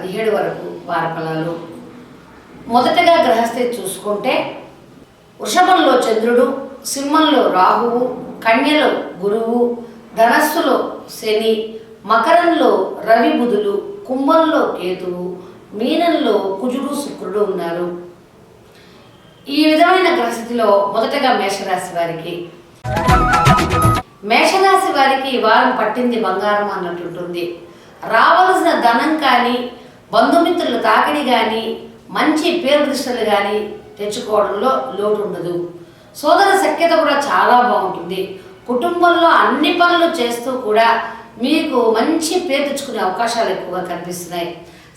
పదిహేడు వరకు వారఫలాలు. మొదటగా గ్రహస్థితి చూసుకుంటే వృషభంలో చంద్రుడు సింహంలో రాహువు కన్యలో గురువు ధనస్సులో శని మకరంలో రవి బుధులు కుంభంలో కేతువు మీనంలో కుజుడు శుక్రుడు ఉన్నారు. ఈ విధమైన గ్రహస్థితిలో మొదటగా మేషరాశి వారికి. మేషరాశి వారికి ఈ వారం పట్టింది బంగారం అన్నట్టుంటుంది రావలసిన ధనం కానీ బంధుమిత్రుల తాకిడి కానీ మంచి పేరు ప్రతిష్టలు కానీ తెచ్చుకోవడంలో లోటు ఉండదు సోదర సఖ్యత కూడా చాలా బాగుంటుంది. కుటుంబంలో అన్ని పనులు చేస్తూ కూడా మీకు మంచి పేరు తెచ్చుకునే అవకాశాలు ఎక్కువగా కనిపిస్తున్నాయి.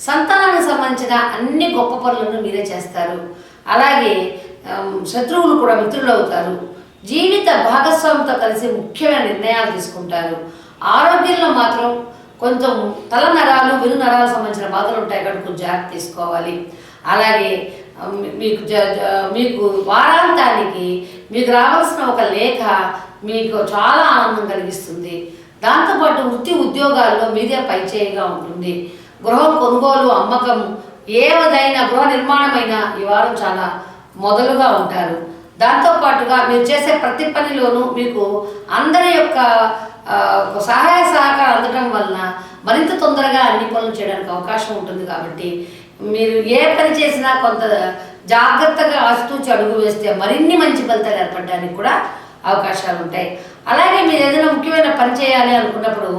సంతానానికి సంబంధించిన అన్ని గొప్ప పనులను మీరే చేస్తారు. అలాగే శత్రువులు కూడా మిత్రులు అవుతారు జీవిత భాగస్వామితో కలిసి ముఖ్యమైన నిర్ణయాలు తీసుకుంటారు. ఆరోగ్యంలో మాత్రం కొంచెం తల నరాలు వెను నరాలు సంబంధించిన బాధలు ఉంటాయి. కనుక కొంచెం జాగ్రత్త తీసుకోవాలి. అలాగే మీకు జ- మీకు వారాంతానికి మీకు రావాల్సిన ఒక లేఖ మీకు చాలా ఆనందం కలిగిస్తుంది. దాంతోపాటు వృత్తి ఉద్యోగాల్లో మీదే పైచేయిగా ఉంటుంది. గృహం కొనుగోలు అమ్మకం ఏదైనా గృహ నిర్మాణమైన ఈ వారం చాలా మొదలుగా ఉంటారు. దాంతోపాటుగా మీరు చేసే ప్రతి పనిలోనూ మీకు అందరి యొక్క సహాయ సహకారం అందటం వలన మరింత తొందరగా అన్ని పనులు చేయడానికి అవకాశం ఉంటుంది కాబట్టి మీరు ఏ పని చేసినా కొంత జాగ్రత్తగా ఆస్తూచి అడుగు వేస్తే మరిన్ని మంచి ఫలితాలు ఏర్పడడానికి కూడా అవకాశాలు ఉంటాయి. అలాగే మీరు ఏదైనా ముఖ్యమైన పని చేయాలి అనుకున్నప్పుడు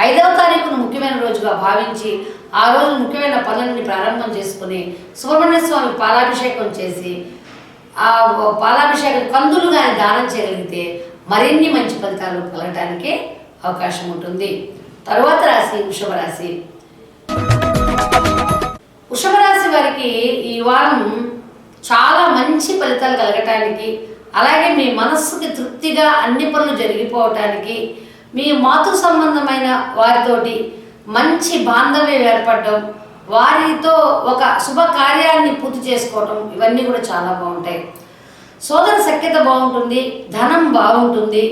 ఐదవ తారీఖును ముఖ్యమైన రోజుగా భావించి ఆ రోజు ముఖ్యమైన పనులని ప్రారంభం చేసుకుని సుబ్రహ్మణ్య స్వామి పాలాభిషేకం చేసి ఆ పాలాభిషేకం కందులు కానీ దానం చేయగలిగితే మరిన్ని మంచి ఫలితాలు కలగటానికి అవకాశం ఉంటుంది. తరువాత రాశి వృషభ రాశి. వృషభ రాశి వారికి ఈ వారం చాలా మంచి ఫలితాలు కలగటానికి అలాగే మీ మనస్సుకి తృప్తిగా అన్ని పనులు జరిగిపోవటానికి మీ మాతృ సంబంధమైన వారితోటి మంచి బాంధవ్యం ఏర్పడడం వారితో ఒక శుభ కార్యాన్ని పూర్తి చేసుకోవటం ఇవన్నీ కూడా చాలా బాగుంటాయి. సోదర సఖ్యత బాగుంటుంది ధనం బాగుంటుంది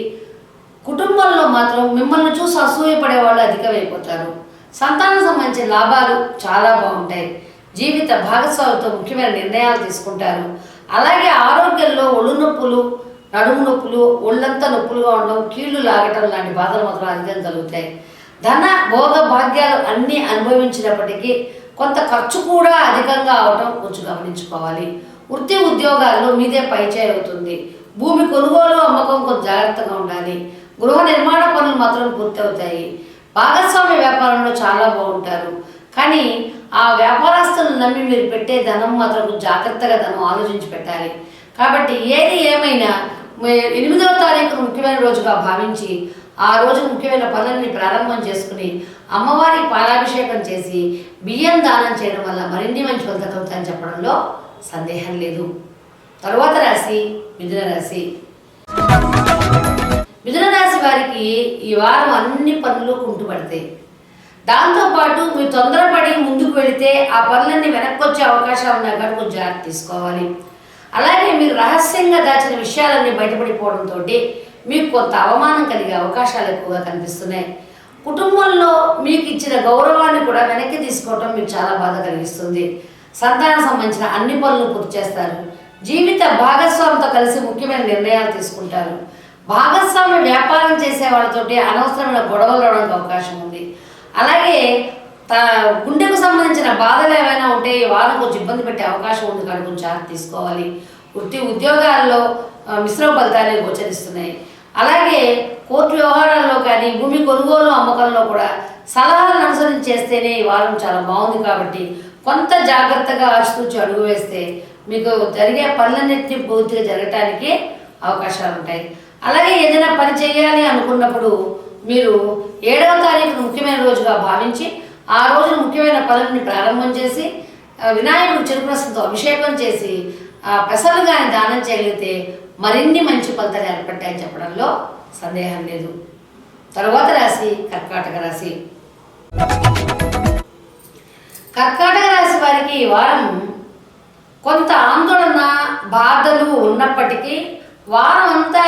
కుటుంబంలో మాత్రం మిమ్మల్ని చూసి అసూయపడే వాళ్ళు అధికమైపోతారు. సంతానం సంబంధించిన లాభాలు చాలా బాగుంటాయి. జీవిత భాగస్వామితో ముఖ్యమైన నిర్ణయాలు తీసుకుంటారు. అలాగే ఆరోగ్యంలో ఒళ్ళు నొప్పులు నడుము నొప్పులు ఒళ్ళంతా నొప్పులుగా ఉండడం కీళ్ళు లాగటం లాంటి బాధలు మాత్రం అధికంగా కలుగుతాయి ధన భోగ భాగ్యాలు అన్నీ అనుభవించినప్పటికీ కొంత ఖర్చు కూడా అధికంగా అవటం కొంచెం గమనించుకోవాలి. వృత్తి ఉద్యోగాల్లో మీదే పైచే అవుతుంది. భూమి కొనుగోలు అమ్మకం కొంచెం జాగ్రత్తగా ఉండాలి. గృహ నిర్మాణ పనులు మాత్రం పూర్తవుతాయి. భాగస్వామ్య వ్యాపారంలో చాలా బాగుంటారు. కానీ ఆ వ్యాపారస్తులను నమ్మి మీరు పెట్టే ధనం మాత్రం జాగ్రత్తగా ధనం ఆలోచించి పెట్టాలి. కాబట్టి ఏది ఏమైనా ఎనిమిదవ తారీఖు ముఖ్యమైన రోజుగా భావించి ఆ రోజు ముఖ్యమైన పనులని ప్రారంభం చేసుకుని అమ్మవారికి పాలాభిషేకం చేసి బియ్యం దానం చేయడం వల్ల మరిన్ని మంచి ఫలితాలు అవుతాయని చెప్పడంలో సందేహం లేదు. తరువాత రాశి మిథున రాశి మిథున రాశి. వారికి ఈ వారం అన్ని పనులు కుంటుపడతాయి దాంతోపాటు మీరు తొందరపడి ముందుకు వెళితే ఆ పనులన్నీ వెనక్కి వచ్చే అవకాశాలు ఉన్నాయి కానీ కొంచెం జాగ్రత్త తీసుకోవాలి. అలాగే మీరు రహస్యంగా దాచిన విషయాలన్నీ బయటపడిపోవడంతో మీకు కొంత అవమానం కలిగే అవకాశాలు ఎక్కువగా కనిపిస్తున్నాయి. కుటుంబంలో మీకు ఇచ్చిన గౌరవాన్ని కూడా వెనక్కి తీసుకోవటం మీకు చాలా బాధ కలిగిస్తుంది. సంతానం సంబంధించిన అన్ని పనులు పూర్తి చేస్తారు. జీవిత భాగస్వామితో కలిసి ముఖ్యమైన నిర్ణయాలు తీసుకుంటారు. భాగస్వామి వ్యాపారం చేసే వాళ్ళతోటి అనవసరమైన గొడవలు రావడానికి అవకాశం ఉంది. అలాగే త గుండెకు సంబంధించిన బాధలు ఏమైనా ఉంటే ఈ వారం కొంచెం ఇబ్బంది పెట్టే అవకాశం ఉంది కానీ కొంచెం జాగ్రత్త తీసుకోవాలి. వృత్తి ఉద్యోగాల్లో మిశ్రమ ఫలితాలే గోచరిస్తున్నాయి. అలాగే కోర్టు వ్యవహారాల్లో కానీ భూమి కొనుగోలు అమ్మకంలో కూడా సలహాలను అనుసరించి చేస్తేనే ఈ వారం చాలా బాగుంది కాబట్టి కొంత జాగ్రత్తగా ఆచితూచి అడుగు వేస్తే మీకు జరిగే పనులన్నింటినీ పూర్తిగా జరగటానికి అవకాశాలు ఉంటాయి అలాగే ఏదైనా పని చేయాలి అనుకున్నప్పుడు మీరు ఏడవ తారీఖు ముఖ్యమైన రోజుగా భావించి ఆ రోజున ముఖ్యమైన పనులని ప్రారంభం చేసి వినాయకుడు చిరుప్రసంతో అభిషేకం చేసి ఆ కానీ దానం చేయగలిగితే మరిన్ని మంచి ఫలితాలు ఏర్పడ్డాయని చెప్పడంలో సందేహం లేదు. తరువాత రాశి కర్కాటక రాశి. కర్కాటక రాశి వారికి ఈ వారం కొంత ఆందోళన బాధలు ఉన్నప్పటికీ వారం అంతా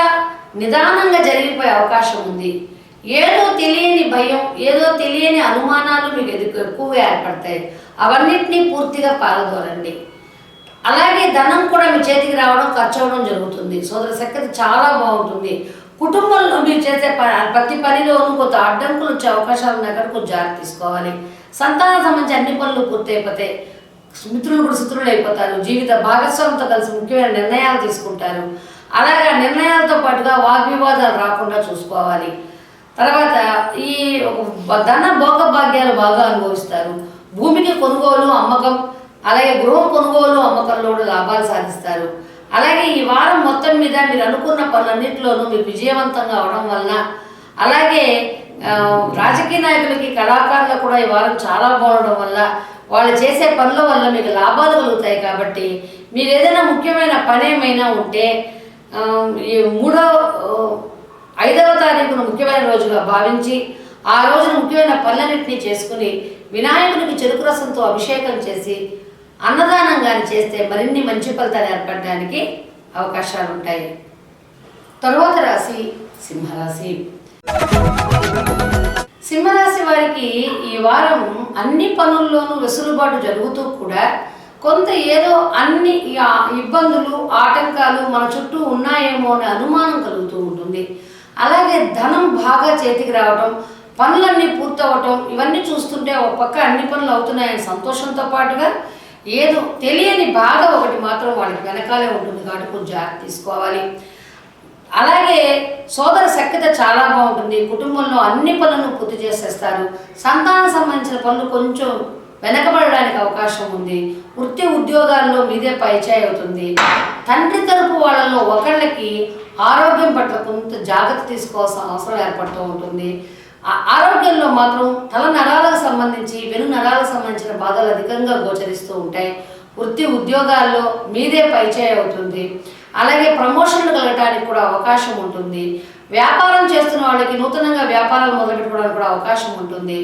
నిదానంగా జరిగిపోయే అవకాశం ఉంది. ఏదో తెలియని భయం ఏదో తెలియని అనుమానాలు మీకు ఎదుగు ఎక్కువగా ఏర్పడతాయి. అవన్నిటినీ పూర్తిగా పారదోలండి. అలాగే ధనం కూడా మీ చేతికి రావడం ఖర్చు అవ్వడం జరుగుతుంది. సోదర శక్తి చాలా బాగుంటుంది. కుటుంబంలో మీరు చేసే ప- ప్రతి పనిలోనూ కొంత అడ్డంకులు వచ్చే అవకాశాలు ఉన్నాయి కొంచెం జాగ్రత్త తీసుకోవాలి. సంతానం సంబంధించి అన్ని పనులు పూర్తయిపోతాయి. మిత్రులు కూడా శత్రువులు అయిపోతారు. జీవిత భాగస్వామితో కలిసి ముఖ్యమైన నిర్ణయాలు తీసుకుంటారు. అలాగే ఆ నిర్ణయాలతో పాటుగా వాగ్వివాదాలు రాకుండా చూసుకోవాలి. తర్వాత ఈ ధన భోగ భాగ్యాలు బాగా అనుభవిస్తారు. భూమికి కొనుగోలు అమ్మకం అలాగే గృహం కొనుగోలు అమ్మకంలో కూడా లాభాలు సాధిస్తారు. అలాగే ఈ వారం మొత్తం మీద మీరు అనుకున్న పనులన్నింటిలోనూ మీరు విజయవంతంగా అవడం వలన అలాగే రాజకీయ నాయకులకి కళాకారులకు కూడా ఈ వారం చాలా బాగుండడం వల్ల వాళ్ళు చేసే పనుల వల్ల మీకు లాభాలు కలుగుతాయి కాబట్టి మీరు ఏదైనా ముఖ్యమైన పని ఏమైనా ఉంటే ఈ మూడో ఐదవ తారీఖున ముఖ్యమైన రోజుగా భావించి ఆ రోజున ముఖ్యమైన పనులన్నింటినీ చేసుకుని వినాయకునికి చెరుకు రసంతో అభిషేకం చేసి అన్నదానం కానీ చేస్తే మరిన్ని మంచి ఫలితాలు ఏర్పడడానికి అవకాశాలు ఉంటాయి. తర్వాత రాశి సింహరాశి. సింహరాశి వారికి ఈ వారం అన్ని పనుల్లోనూ వెసులుబాటు జరుగుతూ కూడా కొంత ఏదో అన్ని ఇబ్బందులు ఆటంకాలు మన చుట్టూ ఉన్నాయేమో అనే అనుమానం కలుగుతూ ఉంటుంది. అలాగే ధనం బాగా చేతికి రావటం పనులన్నీ పూర్తవటం ఇవన్నీ చూస్తుంటే ఒక పక్క అన్ని పనులు అవుతున్నాయని సంతోషంతో పాటుగా ఏదో తెలియని బాధ ఒకటి మాత్రం వాళ్ళకి వెనకాలే ఉంటుంది కాబట్టి కొంచెం జాగ్రత్త తీసుకోవాలి. అలాగే సోదర సఖ్యత చాలా బాగుంటుంది. కుటుంబంలో అన్ని పనులను పూర్తి చేసేస్తారు. సంతానం సంబంధించిన పనులు కొంచెం వెనకబడడానికి అవకాశం ఉంది. వృత్తి ఉద్యోగాల్లో మీదే పైచాయి అవుతుంది. తండ్రి తరపు వాళ్ళలో ఒకళ్ళకి ఆరోగ్యం పట్ల కొంత జాగ్రత్త తీసుకోవాల్సిన అవసరం ఏర్పడుతూ ఉంటుంది. ఆ ఆరోగ్యంలో మాత్రం తల నరాలకు సంబంధించి వెను నరాలకు సంబంధించిన బాధలు అధికంగా గోచరిస్తూ ఉంటాయి. వృత్తి ఉద్యోగాల్లో మీదే పైచేయి అవుతుంది. అలాగే ప్రమోషన్లు కలగడానికి కూడా అవకాశం ఉంటుంది. వ్యాపారం చేస్తున్న వాళ్ళకి నూతనంగా వ్యాపారాలు మొదలుపెట్టుకోవడానికి కూడా అవకాశం ఉంటుంది.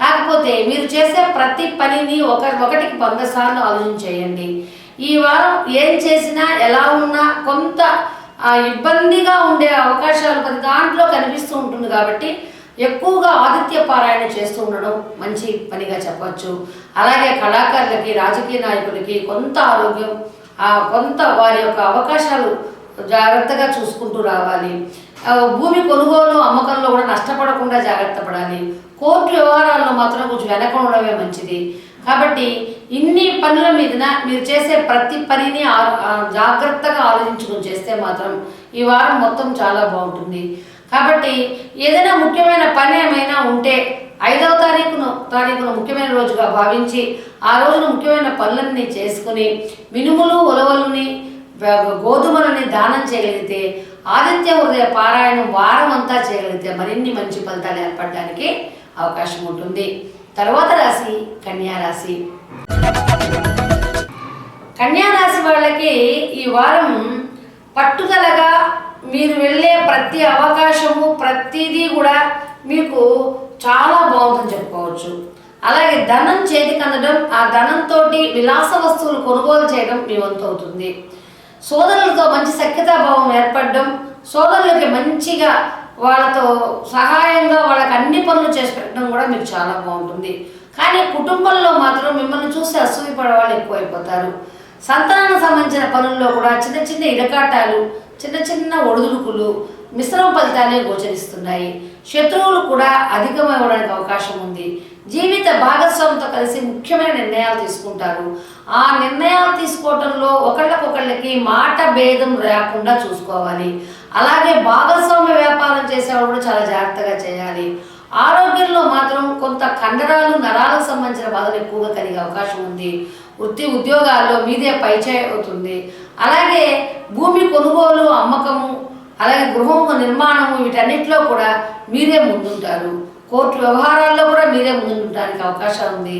కాకపోతే మీరు చేసే ప్రతి పనిని ఒక ఒకటికి వంద సార్లు ఆలోచన చేయండి. ఈ వారం ఏం చేసినా ఎలా ఉన్నా కొంత ఇబ్బందిగా ఉండే అవకాశాలు ప్రతి దాంట్లో కనిపిస్తూ ఉంటుంది కాబట్టి ఎక్కువగా ఆదిత్య పారాయణ చేస్తూ ఉండడం మంచి పనిగా చెప్పచ్చు. అలాగే కళాకారులకి రాజకీయ నాయకులకి కొంత ఆరోగ్యం ఆ కొంత వారి యొక్క అవకాశాలు జాగ్రత్తగా చూసుకుంటూ రావాలి. భూమి కొనుగోలు అమ్మకంలో కూడా నష్టపడకుండా జాగ్రత్త పడాలి. కోర్టు వ్యవహారాల్లో మాత్రం కొంచెం వెనక ఉండడమే మంచిది. కాబట్టి ఇన్ని పనుల మీదన మీరు చేసే ప్రతి పనిని జాగ్రత్తగా ఆలోచించుకుని చేస్తే మాత్రం ఈ వారం మొత్తం చాలా బాగుంటుంది. కాబట్టి ఏదైనా ముఖ్యమైన పని ఏమైనా ఉంటే ఐదవ తారీఖును తారీఖును ముఖ్యమైన రోజుగా భావించి ఆ రోజున ముఖ్యమైన పనులన్నీ చేసుకుని మినుములు ఉలవలని గోధుమలని దానం చేయగలిగితే ఆదిత్య హృదయ పారాయణం వారం అంతా చేయగలిగితే మరిన్ని మంచి ఫలితాలు ఏర్పడడానికి అవకాశం ఉంటుంది. తర్వాత రాశి కన్యారాశి కన్యారాశి వాళ్ళకి ఈ వారం పట్టుదలగా మీరు వెళ్ళే ప్రతి అవకాశము ప్రతిదీ కూడా మీకు చాలా బాగుందని చెప్పుకోవచ్చు. అలాగే ధనం చేతికి అందడం ఆ ధనంతో విలాస వస్తువులు కొనుగోలు చేయడం మీ వంతు అవుతుంది. సోదరులతో మంచి సఖ్యతాభావం ఏర్పడడం సోదరులకి మంచిగా వాళ్ళతో సహాయంగా వాళ్ళకి అన్ని పనులు చేసి పెట్టడం కూడా మీకు చాలా బాగుంటుంది. కానీ కుటుంబంలో మాత్రం మిమ్మల్ని చూసి అసూయపడే వాళ్ళు ఎక్కువైపోతారు. సంతానం సంబంధించిన పనుల్లో కూడా చిన్న చిన్న ఇరకాటాలు చిన్న చిన్న ఒడుదుడుకులు మిశ్రమ ఫలితాలే గోచరిస్తున్నాయి. శత్రువులు కూడా అధికమవ్వడానికి అవకాశం ఉంది. జీవిత భాగస్వామితో కలిసి ముఖ్యమైన నిర్ణయాలు తీసుకుంటారు. ఆ నిర్ణయాలు తీసుకోవటంలో ఒకళ్ళకొకళ్ళకి మాట భేదం రాకుండా చూసుకోవాలి. అలాగే భాగస్వామ్య వ్యాపారం చేసేవాడు కూడా చాలా జాగ్రత్తగా చేయాలి. ఆరోగ్యంలో మాత్రం కొంత కండరాలు నరాలకు సంబంధించిన బాధలు ఎక్కువగా కలిగే అవకాశం ఉంది. వృత్తి ఉద్యోగాల్లో మీదే పైచే అవుతుంది. అలాగే భూమి కొనుగోలు అమ్మకము అలాగే గృహము నిర్మాణము వీటన్నిటిలో కూడా మీరే ముందుంటారు. కోర్టు వ్యవహారాల్లో కూడా మీరే ముందుండడానికి అవకాశం ఉంది.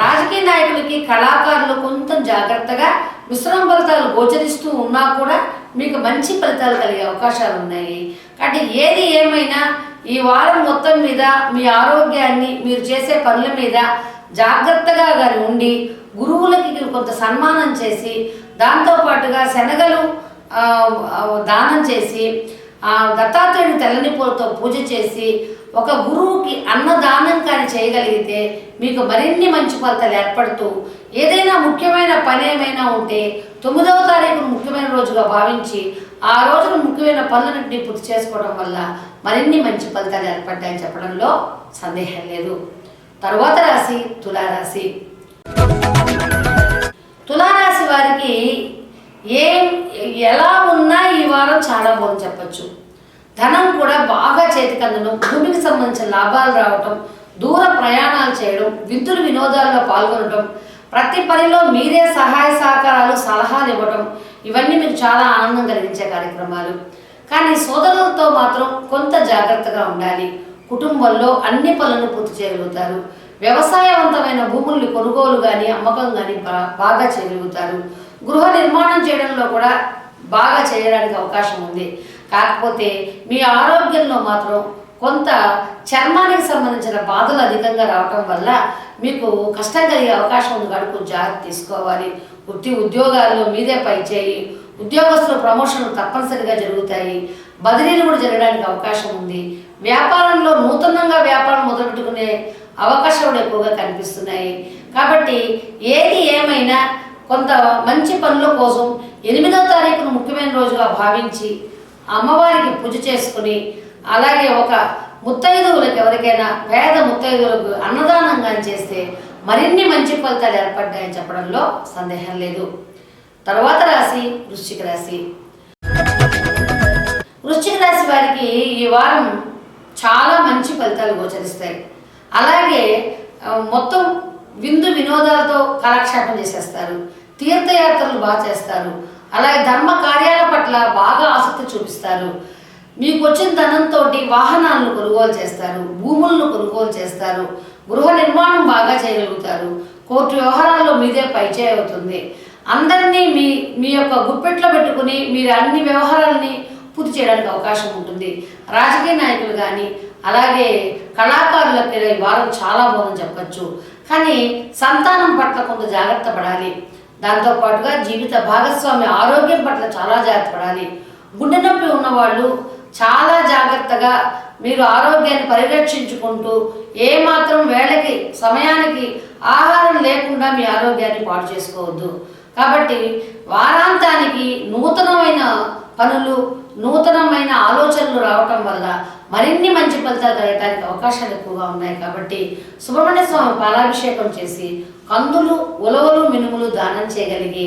రాజకీయ నాయకులకి కళాకారులు కొంత జాగ్రత్తగా మిశ్రమ ఫలితాలు గోచరిస్తూ ఉన్నా కూడా మీకు మంచి ఫలితాలు కలిగే అవకాశాలు ఉన్నాయి. కాబట్టి ఏది ఏమైనా ఈ వారం మొత్తం మీద మీ ఆరోగ్యాన్ని మీరు చేసే పనుల మీద జాగ్రత్తగా కానీ ఉండి గురువులకి కొంత సన్మానం చేసి దాంతోపాటుగా శనగలు దానం చేసి ఆ దత్తాత్రేయుని తెల్లని పూలతో పూజ చేసి ఒక గురువుకి అన్నదానం కానీ చేయగలిగితే మీకు మరిన్ని మంచి ఫలితాలు ఏర్పడుతూ ఏదైనా ముఖ్యమైన పని ఏమైనా ఉంటే తొమ్మిదవ తారీఖును ముఖ్యమైన రోజుగా భావించి ఆ రోజున ముఖ్యమైన పనులన్నింటినీ పూర్తి చేసుకోవడం వల్ల మరిన్ని మంచి ఫలితాలు ఏర్పడ్డాయని చెప్పడంలో సందేహం లేదు. తర్వాత రాశి తులారాశి. తులారాశి వారికి ఏం ఎలా ఉన్నా ఈ వారం చాలా బాగుంది చెప్పచ్చు. ధనం కూడా బాగా చేతికి అందడం భూమికి సంబంధించిన లాభాలు రావటం దూర ప్రయాణాలు చేయడం వింతులు వినోదాల్లో పాల్గొనడం ప్రతి పనిలో మీరే సహాయ సహకారాలు సలహాలు ఇవ్వటం ఇవన్నీ మీకు చాలా ఆనందం కలిగించే కార్యక్రమాలు. కానీ సోదరులతో మాత్రం కొంత జాగ్రత్తగా ఉండాలి. కుటుంబంలో అన్ని పనులను పూర్తి చేయగలుగుతారు. వ్యవసాయవంతమైన భూముల్ని కొనుగోలు కానీ అమ్మకం కానీ బాగా చేయగలుగుతారు. గృహ నిర్మాణం చేయడంలో కూడా బాగా చేయడానికి అవకాశం ఉంది. కాకపోతే మీ ఆరోగ్యంలో మాత్రం కొంత చర్మానికి సంబంధించిన బాధలు అధికంగా రావటం వల్ల మీకు కష్టం కలిగే అవకాశం ఉంది కాబట్టి కొంచెం జాగ్రత్త తీసుకోవాలి. వృత్తి ఉద్యోగాల్లో మీదే పై చేయి. ఉద్యోగస్తుల ప్రమోషన్లు తప్పనిసరిగా జరుగుతాయి. బదిలీలు కూడా జరగడానికి అవకాశం ఉంది. వ్యాపారంలో నూతనంగా వ్యాపారం మొదలుపెట్టుకునే అవకాశాలు ఎక్కువగా కనిపిస్తున్నాయి. కాబట్టి ఏది ఏమైనా కొంత మంచి పనుల కోసం ఎనిమిదో తారీఖును ముఖ్యమైన రోజుగా భావించి అమ్మవారికి పూజ చేసుకుని అలాగే ఒక ముత్తైదువులకు ఎవరికైనా పేద ముత్తైదువులకు అన్నదానంగా చేస్తే మరిన్ని మంచి ఫలితాలు ఏర్పడ్డాయని చెప్పడంలో సందేహం లేదు. తర్వాత రాశి వృశ్చిక రాశి. వృశ్చిక రాశి వారికి ఈ వారం చాలా మంచి ఫలితాలు గోచరిస్తాయి. అలాగే మొత్తం విందు వినోదాలతో కాలక్షేపం చేసేస్తారు. తీర్థయాత్రలు బాగా చేస్తారు. అలాగే ధర్మ కార్యాల పట్ల బాగా ఆసక్తి చూపిస్తారు. మీకు వచ్చిన ధనంతో వాహనాలను కొనుగోలు చేస్తారు. భూములను కొనుగోలు చేస్తారు. గృహ నిర్మాణం బాగా చేయగలుగుతారు. కోర్టు వ్యవహారాల్లో మీదే పైచే అవుతుంది. అందరినీ మీ మీ యొక్క గుప్పెట్లో పెట్టుకుని మీరు అన్ని వ్యవహారాలని పూర్తి చేయడానికి అవకాశం ఉంటుంది. రాజకీయ నాయకులు కానీ అలాగే కళాకారులకు ఈ వారం చాలా బాగుందని చెప్పచ్చు. కానీ సంతానం పట్ల కొంత జాగ్రత్త పడాలి. దాంతోపాటుగా జీవిత భాగస్వామి ఆరోగ్యం పట్ల చాలా జాగ్రత్త పడాలి. గుండె నొప్పి ఉన్నవాళ్ళు చాలా జాగ్రత్తగా మీరు ఆరోగ్యాన్ని పరిరక్షించుకుంటూ ఏ మాత్రం వేళకి సమయానికి ఆహారం లేకుండా మీ ఆరోగ్యాన్ని పాడు చేసుకోవద్దు. కాబట్టి వారాంతానికి నూతనమైన పనులు నూతనమైన ఆలోచనలు రావటం వల్ల మరిన్ని మంచి ఫలితాలు కలగడానికి అవకాశాలు ఎక్కువగా ఉన్నాయి కాబట్టి సుబ్రహ్మణ్య స్వామి పాలాభిషేకం చేసి కందులు ఉలవలు మినుములు దానం చేయగలిగి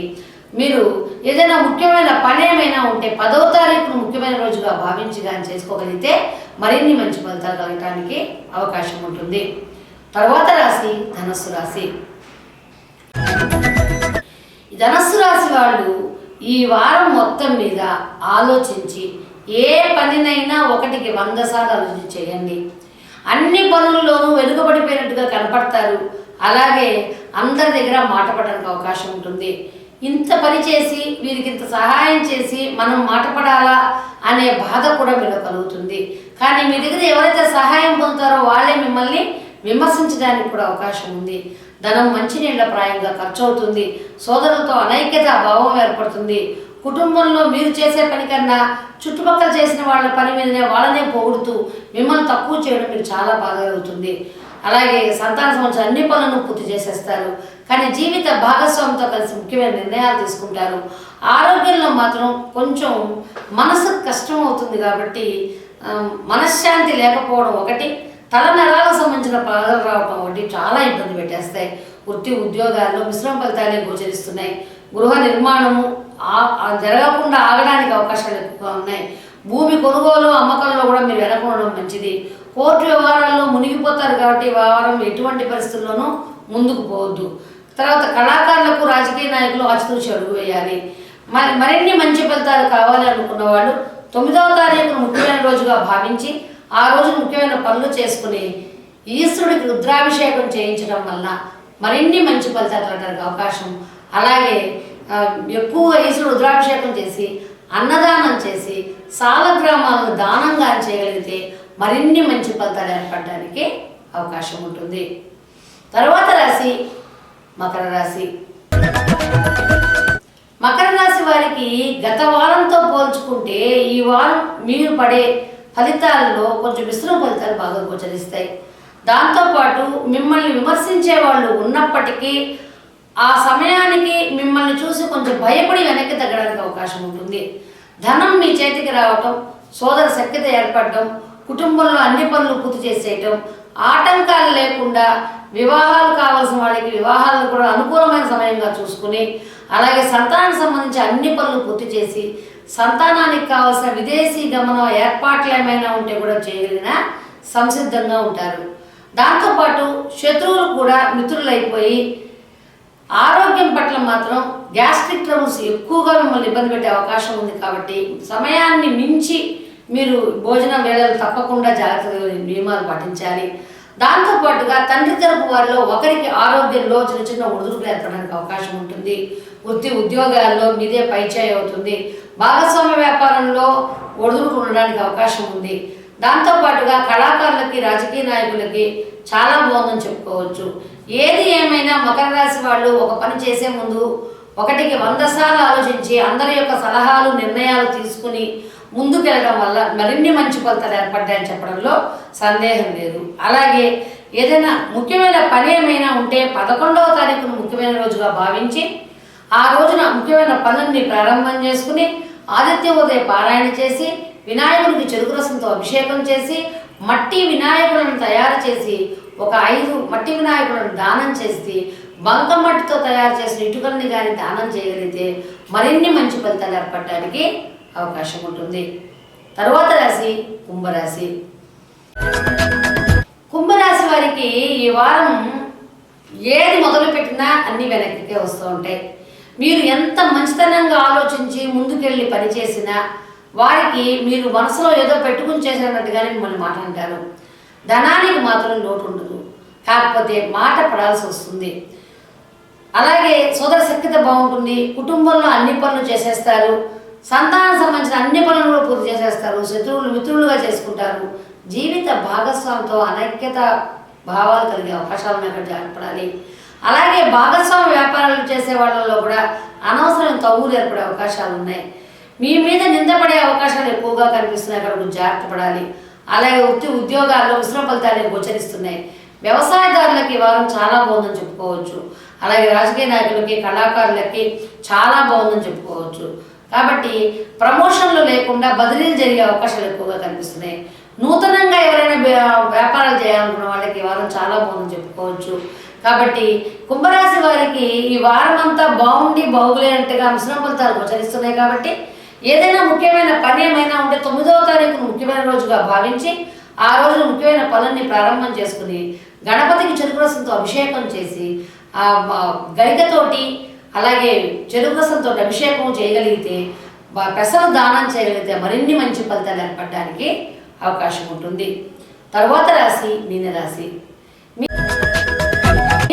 మీరు ఏదైనా ముఖ్యమైన పని ఏమైనా ఉంటే పదవ తారీఖును ముఖ్యమైన రోజుగా భావించి కానీ చేసుకోగలిగితే మరిన్ని మంచి ఫలితాలు కలగటానికి అవకాశం ఉంటుంది. తర్వాత రాశి ధనస్సు రాశి. ధనస్సు రాశి వాళ్ళు ఈ వారం మొత్తం మీద ఆలోచించి ఏ పనినైనా ఒకటికి వంద సార్లు ఆలోచించి చేయండి. అన్ని పనుల్లోనూ వెనుకబడిపోయినట్టుగా కనపడతారు. అలాగే అందరి దగ్గర మాట పడడానికి అవకాశం ఉంటుంది. ఇంత పని చేసి వీరికి ఇంత సహాయం చేసి మనం మాట పడాలా అనే బాధ కూడా మీలో కలుగుతుంది. కానీ మీ దగ్గర ఎవరైతే సహాయం పొందుతారో వాళ్ళే మిమ్మల్ని విమర్శించడానికి కూడా అవకాశం ఉంది. ధనం మంచినీళ్ళ ప్రాయంగా ఖర్చు అవుతుంది సోదరులతో అనైక్యత భావం ఏర్పడుతుంది. కుటుంబంలో మీరు చేసే పని కన్నా చుట్టుపక్కల చేసిన వాళ్ళ పని మీదనే వాళ్ళనే పొగుడుతూ మిమ్మల్ని తక్కువ చేయడం మీకు చాలా బాధ జరుగుతుంది. అలాగే సంతాన సంవత్సరం అన్ని పనులను పూర్తి చేసేస్తారు. కానీ జీవిత భాగస్వామితో కలిసి ముఖ్యమైన నిర్ణయాలు తీసుకుంటారు. ఆరోగ్యంలో మాత్రం కొంచెం మనసు కష్టం అవుతుంది కాబట్టి మనశ్శాంతి లేకపోవడం ఒకటి. తల నరాలకు సంబంధించిన బాధలు రావడం ఒకటి చాలా ఇబ్బంది పెట్టేస్తాయి. వృత్తి ఉద్యోగాల్లో మిశ్రమ ఫలితాలే గోచరిస్తున్నాయి. గృహ నిర్మాణము ఆ- జరగకుండా ఆగడానికి అవకాశాలు ఎక్కువగా ఉన్నాయి. భూమి కొనుగోలు అమ్మకంలో కూడా మీరు వెనకడం మంచిది. కోర్టు వ్యవహారాల్లో మునిగిపోతారు కాబట్టి వ్యవహారం ఎటువంటి పరిస్థితుల్లోనూ ముందుకు పోవద్దు. తర్వాత కళాకారులకు రాజకీయ నాయకులు ఆచితూచి అడుగు వేయాలి. మరి మరిన్ని మంచి ఫలితాలు కావాలి అనుకున్న వాళ్ళు తొమ్మిదవ తారీఖు ముఖ్యమైన రోజుగా భావించి ఆ రోజు ముఖ్యమైన పనులు చేసుకుని ఈశ్వరుడికి రుద్రాభిషేకం చేయించడం వల్ల మరిన్ని మంచి ఫలితాలు కలగడానికి అవకాశం. అలాగే ఎక్కువ ఈశ్వరుడు రుద్రాభిషేకం చేసి అన్నదానం చేసి సాలగ్రామాలను దానంగా చేయగలిగితే మరిన్ని మంచి ఫలితాలు ఏర్పడడానికి అవకాశం ఉంటుంది. తర్వాత రాశి మకర రాశి. మకర రాశి వారికి గత వారంతో పోల్చుకుంటే ఈ వారం మీరు పడే ఫలితాల్లో కొంచెం మిశ్రమ ఫలితాలు బాగా గోచరిస్తాయి. దాంతోపాటు మిమ్మల్ని విమర్శించే వాళ్ళు ఉన్నప్పటికీ ఆ సమయానికి మిమ్మల్ని చూసి కొంచెం భయపడి వెనక్కి తగ్గడానికి అవకాశం ఉంటుంది. ధనం మీ చేతికి రావటం సోదర శక్యత ఏర్పడటం కుటుంబంలో అన్ని పనులు పూర్తి చేసేయటం ఆటంకాలు లేకుండా వివాహాలు కావాల్సిన వాళ్ళకి వివాహాలను కూడా అనుకూలమైన సమయంగా చూసుకుని అలాగే సంతానానికి సంబంధించి అన్ని పనులు పూర్తి చేసి సంతానానికి కావాల్సిన విదేశీ గమనం ఏర్పాట్లు ఏమైనా ఉంటే కూడా చేయగలిగిన సంసిద్ధంగా ఉంటారు. దాంతోపాటు శత్రువులు కూడా మిత్రులైపోయి ఆరోగ్యం పట్ల మాత్రం గ్యాస్ట్రిక్ ట్రబుల్స్ ఎక్కువగా మిమ్మల్ని ఇబ్బంది పెట్టే అవకాశం ఉంది కాబట్టి సమయాన్ని మించి మీరు భోజన వేళలు తప్పకుండా జాగ్రత్తగా నియమాలు పాటించాలి. దాంతోపాటుగా తండ్రి తరపు వారిలో ఒకరికి ఆరోగ్యంలో చిన్న చిన్న ఒడిదుడుకులు ఏర్పడడానికి అవకాశం ఉంటుంది. వృత్తి ఉద్యోగాల్లో మీదే పైచేయి అవుతుంది భాగస్వామ్య వ్యాపారంలో ఒడిదుడుకులు ఉండడానికి అవకాశం ఉంది. దాంతోపాటుగా కళాకారులకి రాజకీయ నాయకులకి చాలా బాగుందని చెప్పుకోవచ్చు. ఏది ఏమైనా మకర రాశి వాళ్ళు ఒక పని చేసే ముందు ఒకటికి వంద సార్లు ఆలోచించి అందరి యొక్క సలహాలు నిర్ణయాలు తీసుకుని ముందుకెళ్ళడం వల్ల మరిన్ని మంచి ఫలితాలు ఏర్పడ్డాయని చెప్పడంలో సందేహం లేదు. అలాగే ఏదైనా ముఖ్యమైన పని ఏమైనా ఉంటే పదకొండవ తారీఖును ముఖ్యమైన రోజుగా భావించి ఆ రోజున ముఖ్యమైన పనుల్ని ప్రారంభం చేసుకుని ఆదిత్య ఉదయ పారాయణ చేసి వినాయకుడికి చెరుకు రసంతో అభిషేకం చేసి మట్టి వినాయకులను తయారు చేసి ఒక ఐదు మట్టి వినాయకులను దానం చేసి బంకమట్టితో తయారు చేసిన ఇటుకల్ని కానీ దానం చేయగలిగితే మరిన్ని మంచి ఫలితాలు ఏర్పడటానికి అవకాశం ఉంటుంది. తర్వాత రాశి కుంభరాశి. కుంభరాశి వారికి ఈ వారం ఏది మొదలు పెట్టినా అన్ని వెనక్కికే వస్తూ ఉంటాయి. మీరు ఎంత మంచితనంగా ఆలోచించి ముందుకెళ్ళి పనిచేసినా వారికి మీరు మనసులో ఏదో పెట్టుకుని చేసినట్టుగానే మిమ్మల్ని మాట్లాడతారు. ధనానికి మాత్రం లోటు ఉండదు కాకపోతే మాట పడాల్సి వస్తుంది. అలాగే సోదర శక్తిత బాగుంటుంది. కుటుంబంలో అన్ని పనులు చేసేస్తారు. సంతానం సంబంధించిన అన్ని పనులు కూడా పూర్తి చేసేస్తారు. శత్రువులు మిత్రులుగా చేసుకుంటారు. జీవిత భాగస్వామితో అనైక్యత భావాలు కలిగే అవకాశాలు ఉన్నాయి అక్కడ అలాగే భాగస్వామి వ్యాపారాలు చేసే వాళ్ళలో కూడా అనవసరం తవ్వులు ఏర్పడే అవకాశాలు ఉన్నాయి. మీ మీద నిందపడే అవకాశాలు ఎక్కువగా కనిపిస్తున్నాయి. అక్కడ జాగ్రత్త పడాలి. అలాగే వృత్తి ఉద్యోగాల్లో మిశ్రమ ఫలితాలు గోచరిస్తున్నాయి వ్యవసాయదారులకి వారం చాలా బాగుందని చెప్పుకోవచ్చు. అలాగే రాజకీయ నాయకులకి కళాకారులకి చాలా బాగుందని చెప్పుకోవచ్చు. కాబట్టి ప్రమోషన్లు లేకుండా బదిలీలు జరిగే అవకాశాలు ఎక్కువగా కనిపిస్తున్నాయి. నూతనంగా ఎవరైనా వ్యాపారాలు చేయాలనుకున్న వాళ్ళకి వారం చాలా బాగుందని చెప్పుకోవచ్చు. కాబట్టి కుంభరాశి వారికి ఈ వారం అంతా బాగుండి బాగులేనట్టుగా మిశ్రమ ఫలితాలు గోచరిస్తున్నాయి కాబట్టి ఏదైనా ముఖ్యమైన పని ఏమైనా ఉంటే తొమ్మిదవ తారీఖును ముఖ్యమైన రోజుగా భావించి ఆ రోజు ముఖ్యమైన పనుల్ని ప్రారంభం చేసుకుని గణపతికి చెరుకు రసంతో అభిషేకం చేసి ఆ గరికతోటి అలాగే చెరుకు రసంతో అభిషేకం చేయగలిగితే బ- పెసలు దానం చేయగలిగితే మరిన్ని మంచి ఫలితాలు ఏర్పడడానికి అవకాశం ఉంటుంది. తర్వాత రాశి మీనరాశి.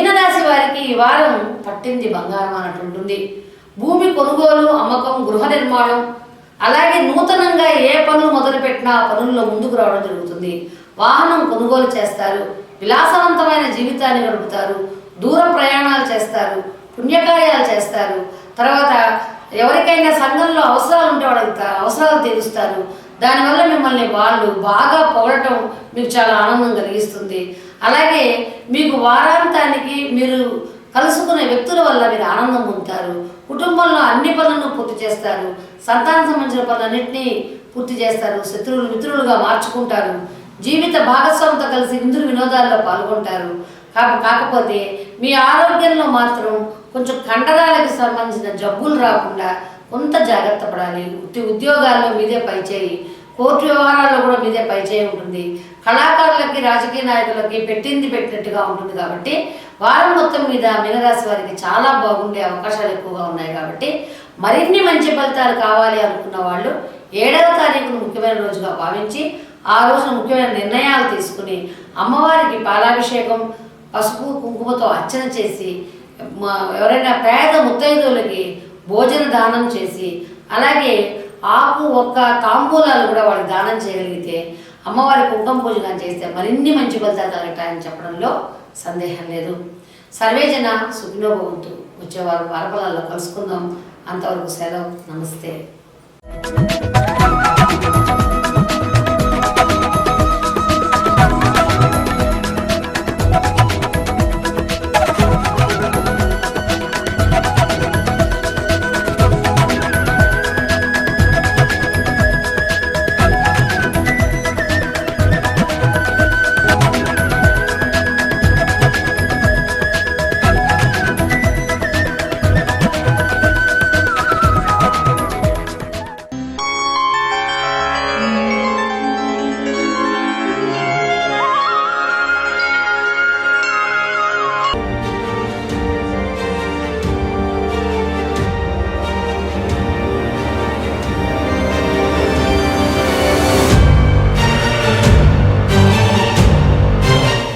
మీనరాశి వారికి ఈ వారం పట్టింది బంగారం అన్నట్టు ఉంటుంది. భూమి కొనుగోలు అమ్మకం గృహ నిర్మాణం అలాగే నూతనంగా ఏ పనులు మొదలుపెట్టినా ఆ పనుల్లో ముందుకు రావడం జరుగుతుంది. వాహనం కొనుగోలు చేస్తారు విలాసవంతమైన జీవితాన్ని గడుపుతారు దూర ప్రయాణాలు చేస్తారు పుణ్యకార్యాలు చేస్తారు. తర్వాత ఎవరికైనా సంఘంలో అవసరాలు ఉంటే వాళ్ళకి అవసరాలు తీరుస్తారు. దానివల్ల మిమ్మల్ని వాళ్ళు బాగా పొగడటం మీకు చాలా ఆనందం కలిగిస్తుంది. అలాగే మీకు వారాంతానికి మీరు కలుసుకునే వ్యక్తుల వల్ల మీరు ఆనందం పొందుతారు. కుటుంబంలో అన్ని పనులను పూర్తి చేస్తారు. సంతాన సంబంధించిన పనులన్నింటినీ పూర్తి చేస్తారు. శత్రువులు మిత్రులుగా మార్చుకుంటారు. జీవిత భాగస్వామితో కలిసి విందులు వినోదాల్లో పాల్గొంటారు. కా- కాకపోతే మీ ఆరోగ్యంలో మాత్రం కొంచెం కండరాలకు సంబంధించిన జబ్బులు రాకుండా కొంత జాగ్రత్త పడాలి. ఉద్యోగాల్లో మీదే పైచేయి. కోర్టు వ్యవహారాల్లో కూడా మీదే పరిచయం ఉంటుంది. కళాకారులకి రాజకీయ నాయకులకి పెట్టింది పెట్టినట్టుగా ఉంటుంది కాబట్టి వారం మొత్తం మీద మీనరాశి వారికి చాలా బాగుండే అవకాశాలు ఎక్కువగా ఉన్నాయి కాబట్టి మరిన్ని మంచి ఫలితాలు కావాలి అనుకున్న వాళ్ళు ఏడవ తారీఖును ముఖ్యమైన రోజుగా భావించి ఆ రోజున ముఖ్యమైన నిర్ణయాలు తీసుకుని అమ్మవారికి పాలాభిషేకం పసుపు కుంకుమతో అర్చన చేసి మా- ఎవరైనా పేద ముత్తైదువులకి భోజన దానం చేసి అలాగే ఆకు ఒక్క తాంబూలాలు కూడా వాళ్ళకి దానం చేయగలిగితే అమ్మవారి కుంకుమ పూజ కానీ చేస్తే మరిన్ని మంచి ఫలితాలు కలుగుతాయని చెప్పడంలో సందేహం లేదు. సర్వేజన సుఖినోభవంతు వచ్చేవారు వారపలాల్లో కలుసుకుందాం. అంతవరకు సెలవు. నమస్తే.